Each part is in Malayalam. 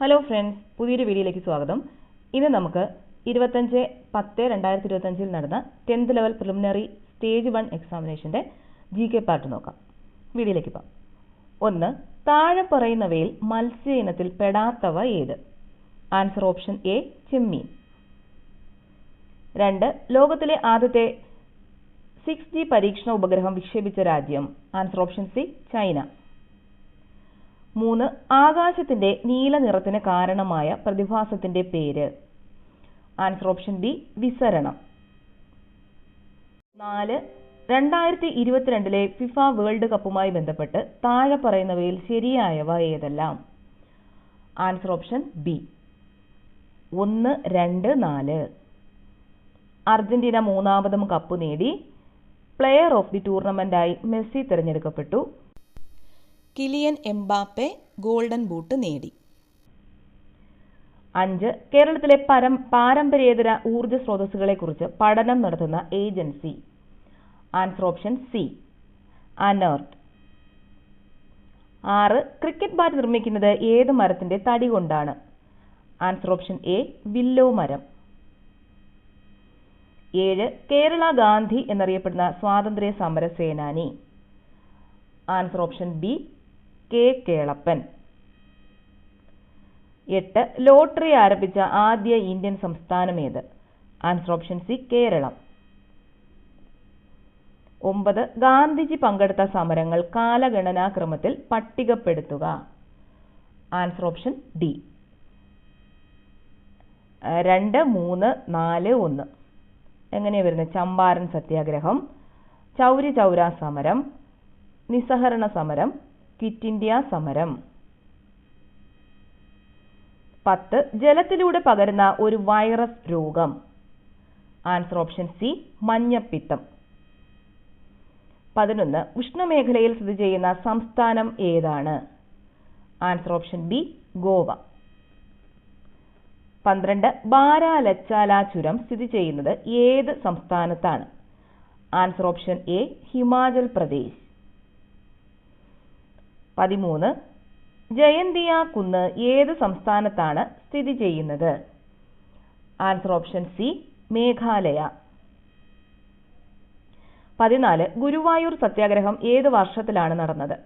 ഹലോ ഫ്രണ്ട്സ് പുതിയൊരു വീഡിയോയിലേക്ക് സ്വാഗതം. ഇന്ന് നമുക്ക് ഇരുപത്തഞ്ച് പത്ത് രണ്ടായിരത്തി ഇരുപത്തഞ്ചിൽ നടന്ന tenth level preliminary stage one എക്സാമിനേഷന്റെ G K part നോക്കാം. വീഡിയോയിലേക്ക് പോകാം. ഒന്ന് താഴെ പറയുന്നവയിൽ മത്സ്യ ഇനത്തിൽ പെടാത്തവ ഏത്? ആൻസർ ഓപ്ഷൻ എ ചെമ്മീൻ. രണ്ട് ലോകത്തിലെ ആദ്യത്തെ സിക്സ് ജി പരീക്ഷണ ഉപഗ്രഹം വിക്ഷേപിച്ച രാജ്യം. Answer option C China. മൂന്ന് ആകാശത്തിന്റെ നീല നിറത്തിന് കാരണമായ പ്രതിഭാസത്തിന്റെ പേര്. ആൻസർ ഓപ്ഷൻ ബി വിസരണം. നാല് രണ്ടായിരത്തി ഇരുപത്തിരണ്ടിലെ ഫിഫ വേൾഡ് കപ്പുമായി ബന്ധപ്പെട്ട് താഴെ പറയുന്നവയിൽ ശരിയായവ ഏതെല്ലാം? ആൻസർ ഓപ്ഷൻ ബി ഒന്ന് രണ്ട് നാല്. അർജന്റീന മൂന്നാമതും കപ്പ് നേടി. പ്ലെയർ ഓഫ് ദി ടൂർണമെന്റായി മെസ്സി തിരഞ്ഞെടുക്കപ്പെട്ടു. കിലിയൻ എംബാപ്പെ ഗോൾഡൻ ബൂട്ട് നേടി. അഞ്ച് കേരളത്തിലെ പരം പാരമ്പര്യേതര ഊർജ സ്രോതസ്സുകളെക്കുറിച്ച് പഠനം നടത്തുന്ന agency. Answer option C ANERT ആറ് ക്രിക്കറ്റ് ബാറ്റ് നിർമ്മിക്കുന്നത് ഏത് മരത്തിന്റെ തടി കൊണ്ടാണ്? ആൻസർ ഓപ്ഷൻ എ വില്ലോ മരം. ഏഴ് കേരള ഗാന്ധി എന്നറിയപ്പെടുന്ന സ്വാതന്ത്ര്യ സമര സേനാനി answer option B K Kelappan. എട്ട് ലോട്ടറി ആരംഭിച്ച ആദ്യ ഇന്ത്യൻ സംസ്ഥാനം ഏത്? Answer option C Kerala. ഒമ്പത് ഗാന്ധിജി പങ്കെടുത്ത സമരങ്ങൾ കാലഗണനാക്രമത്തിൽ പട്ടികപ്പെടുത്തുക. ആൻസർ ഓപ്ഷൻ ഡി രണ്ട് മൂന്ന് നാല് ഒന്ന്. എങ്ങനെയാണ് വരുന്നത്? ചമ്പാരൻ സത്യാഗ്രഹം ചൗരി ചൗരാ സമരം നിസ്സഹരണ സമരം ക്വിറ്റ് ഇന്ത്യ സമരം. പത്ത് ജലത്തിലൂടെ പകരുന്ന ഒരു വൈറസ് രോഗം. ആൻസർ ഓപ്ഷൻ സി മഞ്ഞപ്പിത്തം. പതിനൊന്ന് ഉഷ്ണമേഖലയിൽ സ്ഥിതി ചെയ്യുന്ന സംസ്ഥാനം ഏതാണ്? Answer option B Goa. പന്ത്രണ്ട് ബാരാലച്ചാല ചുരം സ്ഥിതി ചെയ്യുന്നത് ഏത് സംസ്ഥാനത്താണ്? Answer option A Himachal Pradesh. പതിമൂന്ന്. ജയന്തിയ കുന്ന് ഏത് സംസ്ഥാനത്താണ് സ്ഥിതി ചെയ്യുന്നത്? Answer option C Meghalaya. പതിനാല് ഗുരുവായൂർ സത്യാഗ്രഹം ഏത് വർഷത്തിലാണ് നടന്നത്?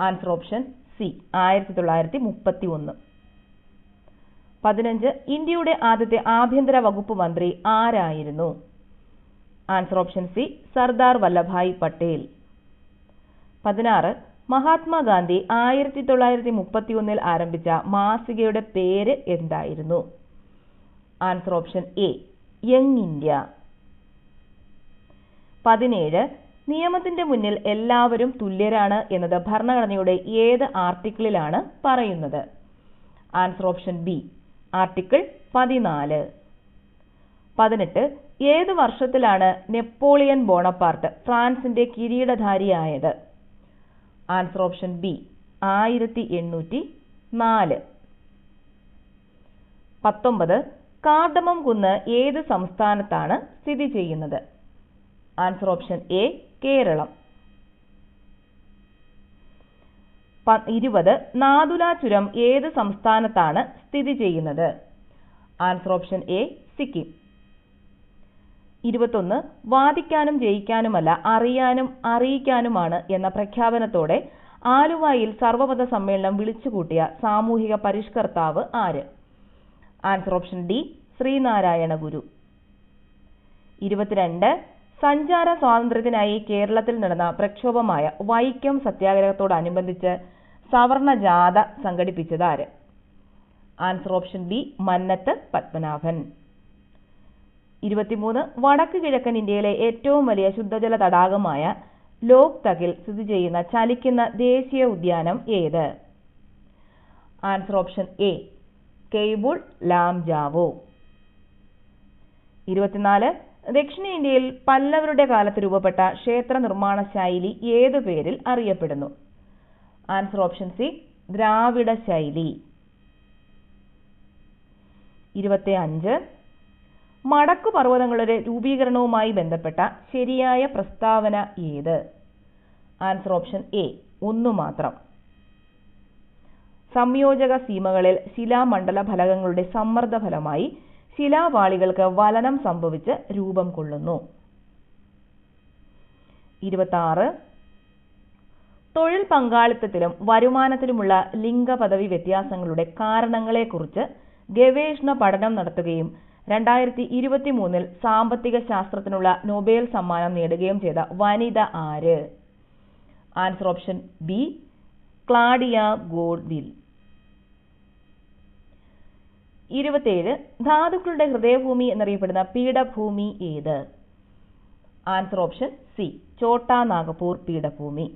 ആൻസർ ഓപ്ഷൻ സി ആയിരത്തി തൊള്ളായിരത്തി മുപ്പത്തി ഒന്ന് പതിനഞ്ച് ഇന്ത്യയുടെ ആദ്യത്തെ ആഭ്യന്തര വകുപ്പ് മന്ത്രി ആരായിരുന്നു? Answer option C Sardar Vallabhbhai Patel. പതിനാറ് മഹാത്മാഗാന്ധി ആയിരത്തി തൊള്ളായിരത്തി മുപ്പത്തി ഒന്നിൽ ആരംഭിച്ച മാസികയുടെ പേര് എന്തായിരുന്നു? Answer option A young India പതിനേഴ് നിയമത്തിന്റെ മുന്നിൽ എല്ലാവരും തുല്യരാണ് എന്നത് ഭരണഘടനയുടെ ഏത് ആർട്ടിക്കിളിലാണ് പറയുന്നത്? ആൻസർ ഓപ്ഷൻ ബി ആർട്ടിക്കിൾ പതിനാല്. പതിനെട്ട് ഏത് വർഷത്തിലാണ് നെപ്പോളിയൻ ബോണപ്പാർട്ട് ഫ്രാൻസിന്റെ കിരീടധാരിയായത്? ആൻസർ ഓപ്ഷൻ ബി ആയിരത്തി എണ്ണൂറ്റി നാല്. പത്തൊമ്പത്. കാർഡമം കുന്ന് ഏത് സംസ്ഥാനത്താണ് സ്ഥിതി ചെയ്യുന്നത്? Answer option A Kerala. ഇരുപത്. നാദുല ചുരം ഏത് സംസ്ഥാനത്താണ് സ്ഥിതി ചെയ്യുന്നത്? Answer option A Sikkim. ഇരുപത്തൊന്ന് വാദിക്കാനും ജയിക്കാനുമല്ല അറിയാനും അറിയിക്കാനുമാണ് എന്ന പ്രഖ്യാപനത്തോടെ ആലുവായിൽ സർവമത സമ്മേളനം വിളിച്ചുകൂട്ടിയ സാമൂഹിക പരിഷ്കർത്താവ് ആര്? Answer option D Sree Narayana Guru. ഇരുപത്തിരണ്ട് സഞ്ചാര സ്വാതന്ത്ര്യത്തിനായി കേരളത്തിൽ നടന്ന പ്രക്ഷോഭമായ വൈക്കം സത്യാഗ്രഹത്തോടനുബന്ധിച്ച് സവർണ ജാഥ സംഘടിപ്പിച്ചത് ആര്? Answer option B Mannathu Padmanabhan. ഇരുപത്തിമൂന്ന് വടക്ക് കിഴക്കൻ ഇന്ത്യയിലെ ഏറ്റവും വലിയ ശുദ്ധജല തടാകമായ ലോക് തകിൽ സ്ഥിതി ചെയ്യുന്ന ചലിക്കുന്ന ദേശീയ ഉദ്യാനം ഏത്? Answer option A Keibul Lamjao. ഇരുപത്തിനാല് ദക്ഷിണേന്ത്യയിൽ പല്ലവരുടെ കാലത്ത് രൂപപ്പെട്ട ക്ഷേത്ര നിർമ്മാണ ശൈലി ഏതു പേരിൽ അറിയപ്പെടുന്നു? ആൻസർ ഓപ്ഷൻ സി ദ്രാവിഡ ശൈലി. ഇരുപത്തി അഞ്ച് മടക്കു പർവതങ്ങളുടെ രൂപീകരണവുമായി ബന്ധപ്പെട്ട ശരിയായ പ്രസ്താവന ഏത്? ആൻസർ ഓപ്ഷൻ എ ഒന്നു മാത്രം. സംയോജക സീമകളിൽ ശിലാമണ്ഡല ഫലകങ്ങളുടെ സമ്മർദ്ദ ഫലമായി ശിലാപാളികൾക്ക് വലനം സംഭവിച്ച് രൂപം കൊള്ളുന്നു. ഇരുപത്തി തൊഴിൽ പങ്കാളിത്തത്തിലും വരുമാനത്തിലുമുള്ള ലിംഗപദവി വ്യത്യാസങ്ങളുടെ കാരണങ്ങളെക്കുറിച്ച് ഗവേഷണ പഠനം നടത്തുകയും രണ്ടായിരത്തി ഇരുപത്തി മൂന്നിൽ സാമ്പത്തിക ശാസ്ത്രത്തിനുള്ള നൊബേൽ സമ്മാനം നേടുകയും ചെയ്ത വനിത ആര്? Answer option B Claudia Goldin. ഇരുപത്തിയേഴ് ധാതുക്കളുടെ ഹൃദയഭൂമി എന്നറിയപ്പെടുന്ന പീഠഭൂമി ഏത്? Answer option C Chota Nagpur പീഠഭൂമി.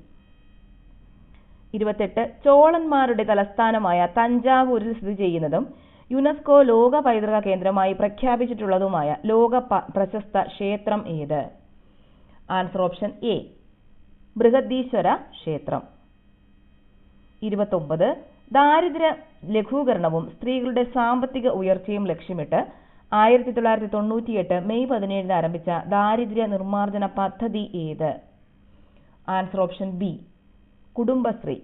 ഇരുപത്തെട്ട് ചോളന്മാരുടെ തലസ്ഥാനമായ തഞ്ചാവൂരിൽ സ്ഥിതി ചെയ്യുന്നതും യുനെസ്കോ ലോക പൈതൃക കേന്ദ്രമായി പ്രഖ്യാപിച്ചിട്ടുള്ളതുമായ ലോക പ്രശസ്ത ക്ഷേത്രം ഏത്? ആൻസർ ഓപ്ഷൻ എ ബൃഹദീശ്വര ക്ഷേത്രം. ഇരുപത്തൊമ്പത് ദാരിദ്ര്യ ലഘൂകരണവും സ്ത്രീകളുടെ സാമ്പത്തിക ഉയർച്ചയും ലക്ഷ്യമിട്ട് ആയിരത്തി തൊള്ളായിരത്തി തൊണ്ണൂറ്റിയെട്ട് മെയ് പതിനേഴിന് ആരംഭിച്ച ദാരിദ്ര്യ നിർമ്മാർജന പദ്ധതി ഏത്? Answer option B Kudumbashree.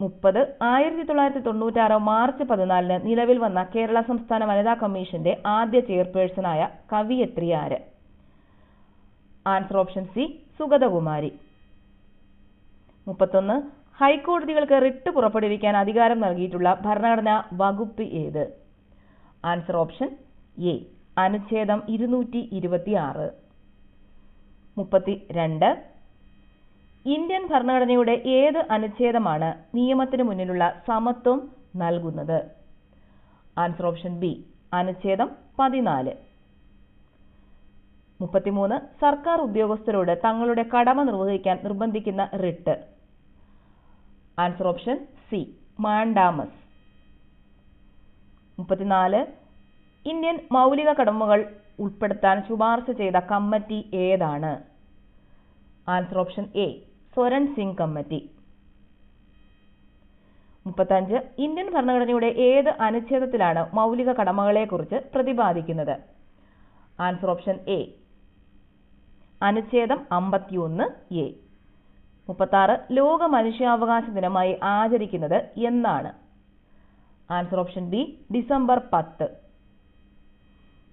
മുപ്പത്. ആയിരത്തി തൊള്ളായിരത്തി തൊണ്ണൂറ്റാറ് മാർച്ച് പതിനാലിന് നിലവിൽ വന്ന കേരള സംസ്ഥാന വനിതാ കമ്മീഷന്റെ ആദ്യ ചെയർപേഴ്സണായ കവിയത്രി ആര് ആൻസർ ഓപ്ഷൻ സി സുഗതകുമാരി. മുപ്പത്തൊന്ന്. ഹൈക്കോടതികൾക്ക് റിട്ട് പുറപ്പെടുവിക്കാൻ അധികാരം നൽകിയിട്ടുള്ള ഭരണഘടനാ വകുപ്പ് ഏത്? ആൻസർ ഓപ്ഷൻ എ അനുച്ഛേദം ഇരുന്നൂറ്റി ഇരുപത്തി ആറ് മുപ്പത്തി രണ്ട് ഇന്ത്യൻ ഭരണഘടനയുടെ ഏത് അനുച്ഛേദമാണ് നിയമത്തിന് മുന്നിലുള്ള സമത്വം നൽകുന്നത്? ആൻസർ ഓപ്ഷൻ ബി അനുച്ഛേദം പതിനാല്. മുപ്പത്തിമൂന്ന് സർക്കാർ ഉദ്യോഗസ്ഥരോട് തങ്ങളുടെ കടമ നിർവഹിക്കാൻ നിർബന്ധിക്കുന്ന writ. Answer option C mandamus. മുപ്പത്തിനാല് ഇന്ത്യൻ മൗലിക കടമകൾ ഉൾപ്പെടുത്താൻ ശുപാർശ ചെയ്ത കമ്മിറ്റി ഏതാണ്? Answer option A Swaran Singh committee. മുപ്പത്തഞ്ച് ഇന്ത്യൻ ഭരണഘടനയുടെ ഏത് അനുച്ഛേദത്തിലാണ് മൗലിക കടമകളെക്കുറിച്ച് പ്രതിപാദിക്കുന്നത്? Answer option A. അനുച്ഛേദം അമ്പത്തിയൊന്ന് എ. മുപ്പത്താറ് ലോക മനുഷ്യാവകാശ ദിനമായി ആചരിക്കുന്നത് എന്നാണ്. ആൻസർ ഓപ്ഷൻ ബി ഡിസംബർ പത്ത്.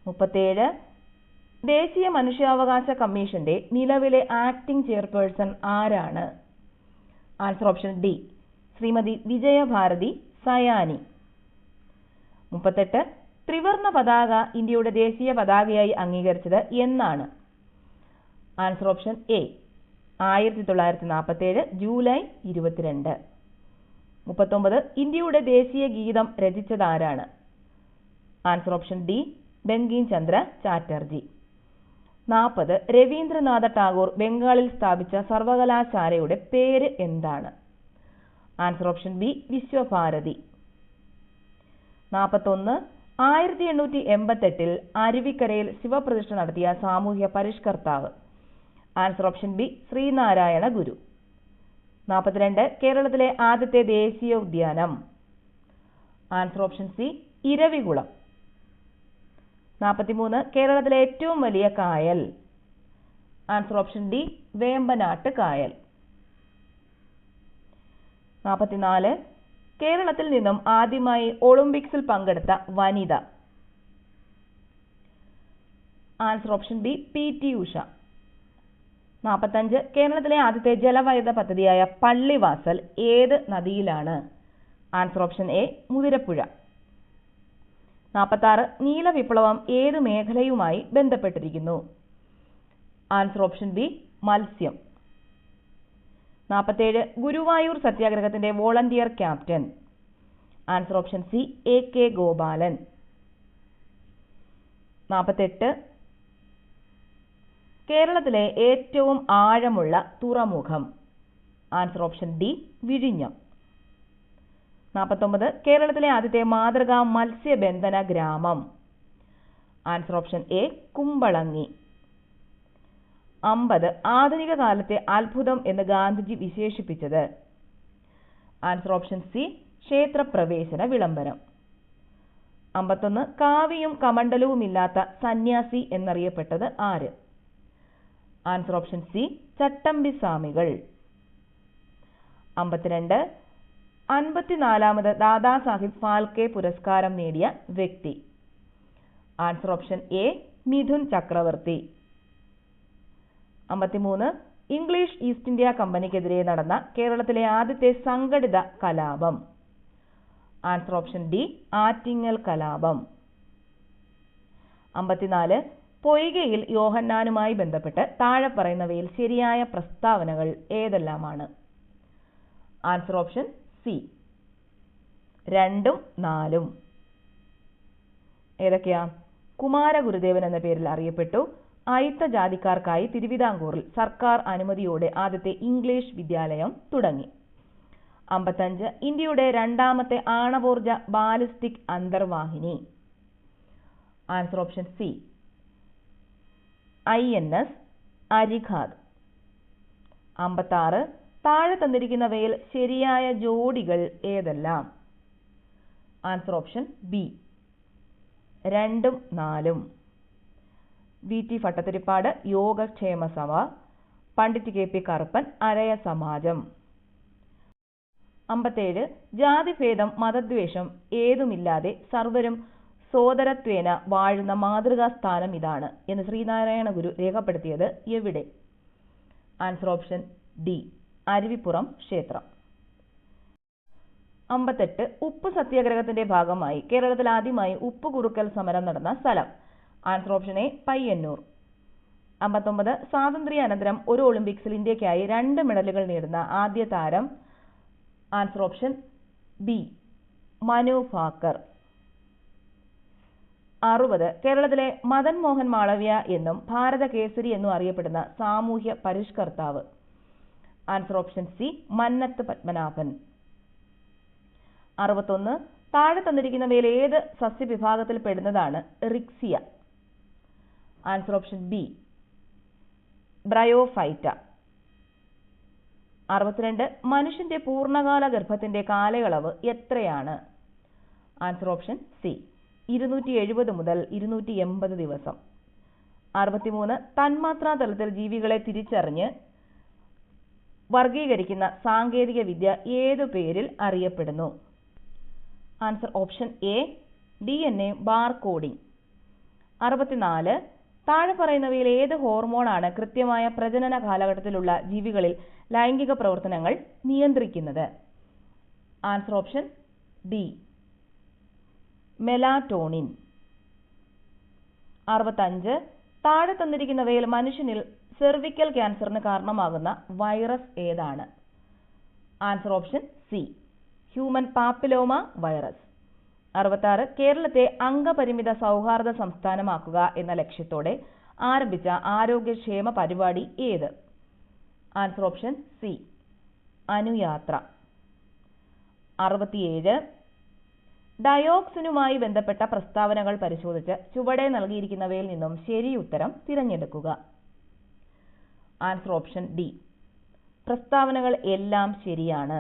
മുപ്പത്തേഴ് ദേശീയ മനുഷ്യാവകാശ കമ്മീഷന്റെ നിലവിലെ ആക്ടിംഗ് ചെയർപേഴ്സൺ ആരാണ്? Answer option D Shrimati Vijayabharathi Sayani. മുപ്പത്തെട്ട് ത്രിവർണ പതാക ഇന്ത്യയുടെ ദേശീയ പതാകയായി അംഗീകരിച്ചത് എന്നാണ്. ആൻസർ ഓപ്ഷൻ എ ആയിരത്തി തൊള്ളായിരത്തി നാൽപ്പത്തേഴ് ജൂലൈ ഇരുപത്തിരണ്ട്. മുപ്പത്തൊമ്പത് ഇന്ത്യയുടെ ദേശീയ ഗീതം രചിച്ചതാരാണ് answer option D Bankim Chandra Chatterjee. നാൽപ്പത് രവീന്ദ്രനാഥ ടാഗോർ ബംഗാളിൽ സ്ഥാപിച്ച സർവകലാശാലയുടെ പേര് എന്താണ്? Answer option B Visvabharati. നാൽപ്പത്തൊന്ന് ആയിരത്തി എണ്ണൂറ്റി എൺപത്തെട്ടിൽ അരുവിക്കരയിൽ ശിവപ്രതിഷ്ഠ നടത്തിയ സാമൂഹ്യ പരിഷ്കർത്താവ്. Answer option B Sree Narayana Guru. നാൽപ്പത്തിരണ്ട് കേരളത്തിലെ ആദ്യത്തെ ദേശീയ ഉദ്യാനം ആൻസർ ഓപ്ഷൻ സി ഇരവികുളം. നാൽപ്പത്തിമൂന്ന് കേരളത്തിലെ ഏറ്റവും വലിയ കായൽ. ആൻസർ ഓപ്ഷൻ ഡി വേമ്പനാട്ട് കായൽ. നാൽപ്പത്തിനാല് കേരളത്തിൽ നിന്നും ആദ്യമായി ഒളിമ്പിക്സിൽ പങ്കെടുത്ത വനിത. Answer option D P T Usha. നാൽപ്പത്തഞ്ച് കേരളത്തിലെ ആദ്യത്തെ ജലവൈദ്യുത പദ്ധതിയായ പള്ളിവാസൽ ഏത് നദിയിലാണ്? Answer option A Muthirapuzha. നാൽപ്പത്താറ് നീല വിപ്ലവം ഏത് മേഖലയുമായി ബന്ധപ്പെട്ടിരിക്കുന്നു? ആൻസർ ഓപ്ഷൻ ബി മത്സ്യം. നാൽപ്പത്തേഴ് Guruvayur സത്യാഗ്രഹത്തിന്റെ volunteer captain. Answer option C A K Gopalan. നാൽപ്പത്തെട്ട് കേരളത്തിലെ ഏറ്റവും ആഴമുള്ള തുറമുഖം. ആൻസർ ഓപ്ഷൻ ഡി വിഴിഞ്ഞം. നാൽപ്പത്തൊമ്പത് കേരളത്തിലെ ആദ്യത്തെ മാതൃകാ മത്സ്യബന്ധന ഗ്രാമം. Answer option A Kumbalangi. അമ്പത്. ആധുനിക കാലത്തെ അത്ഭുതം എന്ന് ഗാന്ധിജി വിശേഷിപ്പിച്ചത്. ആൻസർ ഓപ്ഷൻ സി ക്ഷേത്രപ്രവേശന വിളംബരം. അമ്പത്തൊന്ന്. കാവിയും കമണ്ഡലവുമില്ലാത്ത സന്യാസി എന്നറിയപ്പെട്ടത് ആര്? ആൻസർ ഓപ്ഷൻ സി ചട്ടമ്പി സ്വാമികൾ അമ്പത്തിരണ്ട്. അൻപത്തിനാലാമത് ദാദാസാഹിബ് ഫാൽക്കെ പുരസ്കാരം നേടിയ വ്യക്തി. ആൻസർ ഓപ്ഷൻ എ മിഥുൻ ചക്രവർത്തി. അമ്പത്തിമൂന്ന് ഇംഗ്ലീഷ് ഈസ്റ്റ് ഇന്ത്യ കമ്പനിക്കെതിരെ നടന്ന കേരളത്തിലെ ആദ്യത്തെ സംഘടിത കലാപം. ആൻസർ ഓപ്ഷൻ ഡി ആറ്റിങ്ങൽ കലാപം. അമ്പത്തിനാല് പൊയ്കയിൽ യോഹന്നാനുമായി ബന്ധപ്പെട്ട് താഴെ പറയുന്നവയിൽ ശരിയായ പ്രസ്താവനകൾ ഏതെല്ലാമാണ്? Answer option C. രണ്ടും നാലും. ഏതൊക്കെയാ? കുമാരഗുരുദേവൻ എന്ന പേരിൽ അറിയപ്പെട്ടു. അയിത്ത ജാതിക്കാർക്കായി തിരുവിതാംകൂറിൽ സർക്കാർ അനുമതിയോടെ ആദ്യത്തെ ഇംഗ്ലീഷ് വിദ്യാലയം തുടങ്ങി. അമ്പത്തഞ്ച് ഇന്ത്യയുടെ രണ്ടാമത്തെ ആണവോർജ ballistic അന്തർവാഹിനി. Answer option C. I N S Arighat അമ്പത്താറ് താഴെ തന്നിരിക്കുന്നവയിൽ ശരിയായ ജോഡികൾ ഏതെല്ലാം? ആൻസർ ഓപ്ഷൻ ബി രണ്ടും നാലും. V T Bhattathiripad Yogakshema Sabha Pandit K P Karuppan Araya Samajam. അമ്പത്തേഴ്. ജാതിഭേദം മതദ്വേഷം ഏതുമില്ലാതെ സർവരും സോദരത്വേന വാഴുന്ന മാതൃകാ സ്ഥാനം ഇതാണ് എന്ന് ശ്രീനാരായണ ഗുരു രേഖപ്പെടുത്തിയത് എവിടെ? ആൻസർ ഓപ്ഷൻ ഡി അരുവിപ്പുറം ക്ഷേത്രം. അമ്പത്തെട്ട്. ഉപ്പ് സത്യാഗ്രഹത്തിന്റെ ഭാഗമായി കേരളത്തിൽ ആദ്യമായി ഉപ്പ് കുറുക്കൽ സമരം നടന്ന സ്ഥലം. Answer option A Payyanur. അമ്പത്തൊമ്പത്. സ്വാതന്ത്ര്യാനന്തരം ഒരു ഒളിമ്പിക്സിൽ ഇന്ത്യക്കായി രണ്ട് മെഡലുകൾ നേടുന്ന ആദ്യ താരം. Answer option B Manu Bhaker അറുപത്. കേരളത്തിലെ മദൻ മോഹൻ മാളവ്യ എന്നും ഭാരത കേസരി എന്നും അറിയപ്പെടുന്ന സാമൂഹ്യ പരിഷ്കർത്താവ്. Answer option C Mannathu Padmanabhan. അറുപത്തൊന്ന് താഴെ തന്നിരിക്കുന്നവയിൽ ഏത് സസ്യവിഭാഗത്തിൽ പെടുന്നതാണ് riccia? Answer option B bryophyta. അറുപത്തിരണ്ട് മനുഷ്യന്റെ പൂർണകാല ഗർഭത്തിന്റെ കാലയളവ് എത്രയാണ്? ആൻസർ ഓപ്ഷൻ സി ഇരുന്നൂറ്റി എഴുപത് മുതൽ ഇരുന്നൂറ്റി എൺപത് ദിവസം. അറുപത്തിമൂന്ന് തന്മാത്രാ തലത്തിൽ ജീവികളെ തിരിച്ചറിഞ്ഞ് വർഗീകരിക്കുന്ന സാങ്കേതിക വിദ്യ ഏതു പേരിൽ അറിയപ്പെടുന്നു? Answer option A D N A bar coding അറുപത്തിനാല് താഴെ പറയുന്നവയിൽ ഏത് ഹോർമോണാണ് കൃത്യമായ പ്രജനന കാലഘട്ടത്തിലുള്ള ജീവികളിൽ ലൈംഗിക പ്രവർത്തനങ്ങൾ നിയന്ത്രിക്കുന്നത്? ആൻസർ ഓപ്ഷൻ ഡി മെലാറ്റോണിൻ അറുപത്തഞ്ച് താഴെ തന്നിരിക്കുന്നവയിൽ മനുഷ്യനിൽ സെർവിക്കൽ ക്യാൻസറിന് കാരണമാകുന്ന വൈറസ് ഏതാണ്? Answer option C human papilloma virus അറുപത്താറ് കേരളത്തെ അംഗപരിമിത സൗഹാർദ്ദ സംസ്ഥാനമാക്കുക എന്ന ലക്ഷ്യത്തോടെ ആരംഭിച്ച ആരോഗ്യക്ഷേമ പരിപാടി ഏത്? Answer option C Anuyatra. അറുപത്തിയേഴ് ഡയോക്സിനുമായി ബന്ധപ്പെട്ട പ്രസ്താവനകൾ പരിശോധിച്ച് ചുവടെ നൽകിയിരിക്കുന്നവയിൽ നിന്നും ശരിയുത്തരം തിരഞ്ഞെടുക്കുക. Answer option D. പ്രസ്താവനകൾ എല്ലാം ശരിയാണ്.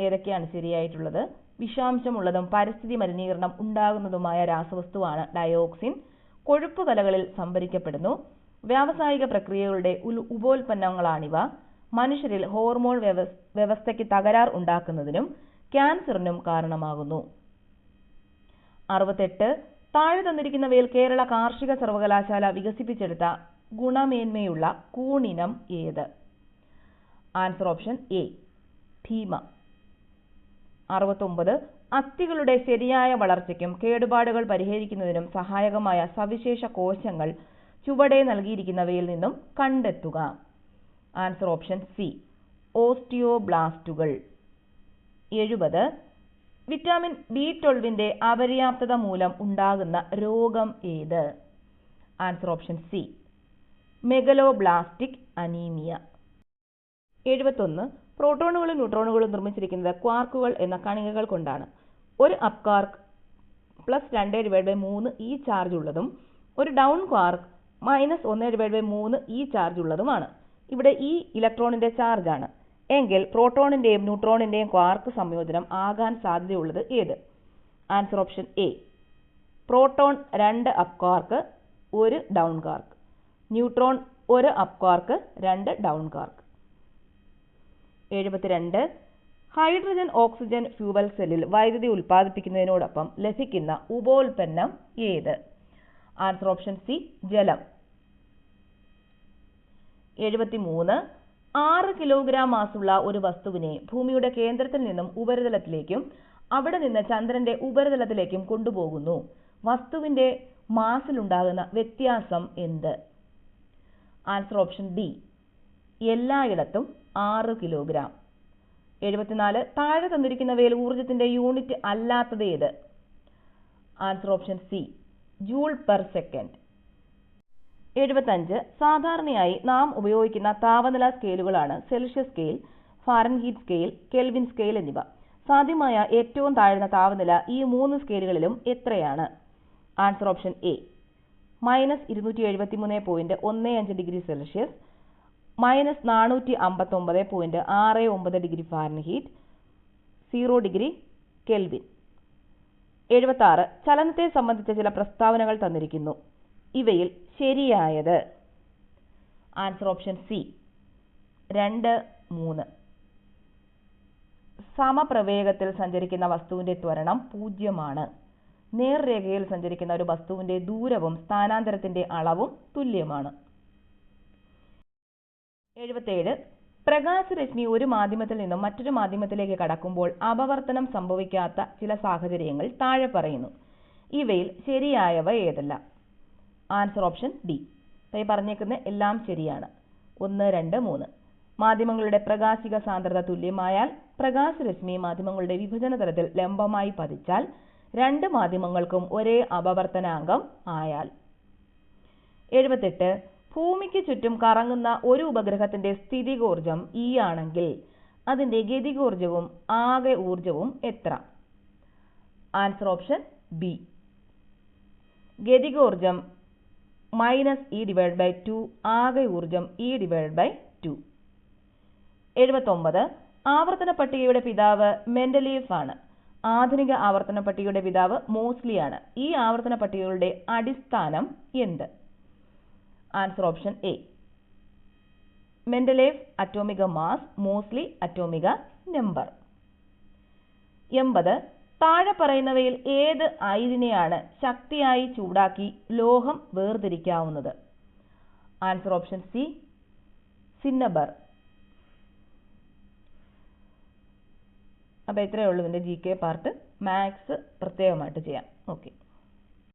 ഏതൊക്കെയാണ് ശരിയായിട്ടുള്ളത്? വിഷാംശമുള്ളതും പരിസ്ഥിതി മലിനീകരണം ഉണ്ടാകുന്നതുമായ രാസവസ്തുവാണ് ഡയോക്സിൻ. കൊഴുപ്പ് കലകളിൽ സംഭരിക്കപ്പെടുന്നു. വ്യാവസായിക പ്രക്രിയകളുടെ ഉപോൽപ്പന്നങ്ങളാണിവ. മനുഷ്യരിൽ ഹോർമോൺ വ്യവസ്ഥയ്ക്ക് തകരാർ ഉണ്ടാക്കുന്നതിനും ക്യാൻസറിനും കാരണമാകുന്നു. അറുപത്തെട്ട്. താഴെ തന്നിരിക്കുന്നവയിൽ കേരള കാർഷിക സർവകലാശാല വികസിപ്പിച്ചെടുത്ത ഗുണമേന്മയുള്ള കൂണിനം ഏത്? ആൻസർ ഓപ്ഷൻ എ ഭീമ അറുപത്തൊമ്പത് അസ്ഥികളുടെ ശരിയായ വളർച്ചയ്ക്കും കേടുപാടുകൾ പരിഹരിക്കുന്നതിനും സഹായകമായ സവിശേഷ കോശങ്ങൾ ചുവടെ നൽകിയിരിക്കുന്നവയിൽ നിന്നും കണ്ടെത്തുക. ആൻസർ ഓപ്ഷൻ സി ഓസ്റ്റിയോബ്ലാസ്റ്റുകൾ. എഴുപത് വിറ്റാമിൻ ബി ട്വൽവിന്റെ അപര്യാപ്തത മൂലം ഉണ്ടാകുന്ന രോഗം ഏത്? Answer option C megaloblastic anaemia. എഴുപത്തൊന്ന് പ്രോട്ടോണുകളും ന്യൂട്രോണുകളും നിർമ്മിച്ചിരിക്കുന്നത് ക്വാർക്കുകൾ എന്ന കണികകൾ കൊണ്ടാണ്. ഒരു അപ് ക്വാർക്ക് പ്ലസ് രണ്ട് ഡിവൈഡ് ബൈ മൂന്ന് ഈ ചാർജ് ഉള്ളതും ഒരു ഡൗൺ ക്വാർക്ക് മൈനസ് ഒന്ന് ഡിവൈഡ് ബൈ മൂന്ന് ഈ ചാർജ് ഉള്ളതുമാണ്. ഇവിടെ ഈ ഇലക്ട്രോണിന്റെ ചാർജാണ് എങ്കിൽ പ്രോട്ടോണിന്റെയും ന്യൂട്രോണിന്റെയും ക്വാർക്ക് സംയോജനം ആകാൻ സാധ്യതയുള്ളത് ഏത്? ആൻസർ ഓപ്ഷൻ എ പ്രോട്ടോൺ രണ്ട് അപ് ക്വാർക്ക് ഒരു ഡൗൺ ക്വാർക്ക് ന്യൂട്രോൺ ഒരു അപ് കാർക്ക് രണ്ട് ഡൗൺ ക്വാർക്ക് എഴുപത്തിരണ്ട് ഹൈഡ്രജൻ ഓക്സിജൻ ഫ്യൂവൽ സെല്ലിൽ വൈദ്യുതി ഉൽപ്പാദിപ്പിക്കുന്നതിനോടൊപ്പം ലഭിക്കുന്ന ഉപോൽപ്പന്നം ഏത്? ആൻസർ ഓപ്ഷൻ സി ജലം. എഴുപത്തിമൂന്ന് ആറ് കിലോഗ്രാം മാസുള്ള ഒരു വസ്തുവിനെ ഭൂമിയുടെ കേന്ദ്രത്തിൽ നിന്നും ഉപരിതലത്തിലേക്കും അവിടെ നിന്ന് ചന്ദ്രന്റെ ഉപരിതലത്തിലേക്കും കൊണ്ടുപോകുന്നു. വസ്തുവിന്റെ മാസിലുണ്ടാകുന്ന വ്യത്യാസം എന്ത്? Answer option D. എല്ലായിടത്തും ആറ് കിലോഗ്രാം. എഴുപത്തിനാല് താഴെ തന്നിരിക്കുന്നവയിൽ ഊർജത്തിന്റെ യൂണിറ്റ് അല്ലാത്തത് ഏത്? Answer option C joule per second. എഴുപത്തഞ്ച് സാധാരണയായി നാം ഉപയോഗിക്കുന്ന താപനില സ്കെയിലുകളാണ് Celsius scale Fahrenheit scale Kelvin scale എന്നിവ. സാധ്യമായ ഏറ്റവും താഴ്ന്ന താപനില ഈ മൂന്ന് സ്കെയിലുകളിലും എത്രയാണ്? ആൻസർ ഓപ്ഷൻ എ മൈനസ് ഇരുന്നൂറ്റി എഴുപത്തി മൂന്ന് പോയിന്റ് ഒന്ന് അഞ്ച് ഡിഗ്രി സെൽഷ്യസ് മൈനസ് നാനൂറ്റി അമ്പത്തൊമ്പത് പോയിന്റ് ആറ് ഒമ്പത് degree Fahrenheit zero degree Kelvin. എഴുപത്തി ആറ് ചലനത്തെ സംബന്ധിച്ച ചില പ്രസ്താവനകൾ തന്നിരിക്കുന്നു. ഇവയിൽ ശരിയായത് ആൻസർ ഓപ്ഷൻ സി. രണ്ട് മൂന്ന്. സമപ്രവേഗത്തിൽ സഞ്ചരിക്കുന്ന വസ്തുവിന്റെ ത്വരണം പൂജ്യമാണ്. നേർരേഖയിൽ സഞ്ചരിക്കുന്ന ഒരു വസ്തുവിന്റെ ദൂരവും സ്ഥാനാന്തരത്തിന്റെ അളവും തുല്യമാണ്. എഴുപത്തേഴ്. പ്രകാശരശ്മി ഒരു മാധ്യമത്തിൽ നിന്നും മറ്റൊരു മാധ്യമത്തിലേക്ക് കടക്കുമ്പോൾ അപവർത്തനം സംഭവിക്കാത്ത ചില സാഹചര്യങ്ങൾ താഴെ പറയുന്നു. ഇവയിൽ ശരിയായവ ഏതെല്ലാം? Answer option D. ഈ പറഞ്ഞേക്കുന്ന എല്ലാം ശരിയാണ്. ഒന്ന് രണ്ട് മൂന്ന്. മാധ്യമങ്ങളുടെ പ്രകാശിക സാന്ദ്രത തുല്യമായാൽ പ്രകാശരശ്മി മാധ്യമങ്ങളുടെ വിഭജന തലത്തിൽ ലംബമായി പതിച്ചാൽ രണ്ട് മാധ്യമങ്ങൾക്കും ഒരേ അപവർത്തനാംഗം ആയാൽ. എഴുപത്തെട്ട് ഭൂമിക്ക് ചുറ്റും കറങ്ങുന്ന ഒരു ഉപഗ്രഹത്തിന്റെ സ്ഥിതികോർജം ഇ ആണെങ്കിൽ അതിന്റെ ഗതികോർജവും ആകെ ഊർജവും എത്ര? Answer option B. ഗതികോർജം minus E divide by two ആകെ ഊർജം ഇ ഡിവൈഡ് ബൈ ടു. എഴുപത്തൊമ്പത് ആവർത്തന പട്ടികയുടെ പിതാവ് മെൻഡലീഫ് ആണ്. ആധുനിക ആവർത്തന പട്ടികയുടെ പിതാവ് മോസ്ലിയാണ്. ഈ ആവർത്തന പട്ടികകളുടെ അടിസ്ഥാനം എന്ത്? Answer option A. Mendeleev atomic mass Moseley atomic number. എൺപത്. താഴെ പറയുന്നവയിൽ ഏത് അയിരിനെയാണ് ശക്തിയായി ചൂടാക്കി ലോഹം വേർതിരിക്കാവുന്നത്? Answer option C. സിന്നബർ. അപ്പോൾ ഇത്രയേ ഉള്ളൂ ഇതിന്റെ ജി കെ പാർട്ട് മാത്സ് പ്രത്യേകമായിട്ട് ചെയ്യാം. ഓക്കെ